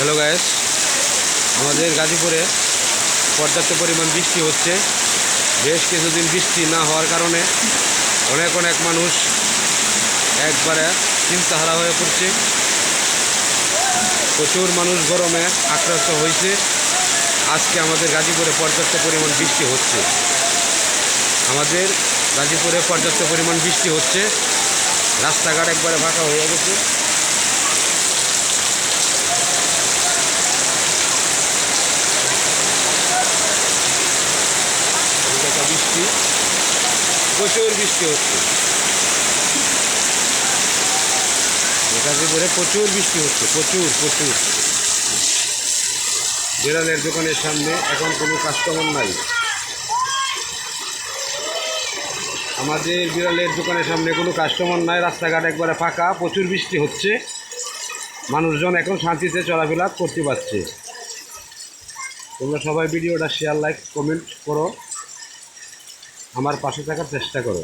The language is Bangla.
হ্যালো গায়েস আমাদের গাজীপুরে পর্যাপ্ত পরিমাণ বৃষ্টি হচ্ছে। বেশ কিছুদিন বৃষ্টি না হওয়ার কারণে অনেক অনেক মানুষ একবারে চিন্তাহারা হয়ে পড়ছে। প্রচুর মানুষ গরমে আক্রান্ত হয়েছে। আজকে আমাদের গাজীপুরে পর্যাপ্ত পরিমাণ বৃষ্টি হচ্ছে। আমাদের গাজীপুরে পর্যাপ্ত পরিমাণ বৃষ্টি হচ্ছে। রাস্তাঘাট একবারে ফাঁকা হয়ে গেছে। বৃষ্টি, প্রচুর বৃষ্টি হচ্ছে। গাজীপুরে প্রচুর বৃষ্টি হচ্ছে, প্রচুর প্রচুর। বিড়ালের দোকানের সামনে এখন কোনো কাস্টমার নাই। আমাদের বিড়ালের দোকানের সামনে কোনো কাস্টমার নাই, রাস্তাঘাট একবারে ফাঁকা, প্রচুর বৃষ্টি হচ্ছে। মানুষজন এখন শান্তিতে চলাফেরা করতে পারছে। তোমরা সবাই ভিডিওটা শেয়ার লাইক কমেন্ট করো। আমার পাশে থাকার চেষ্টা করো।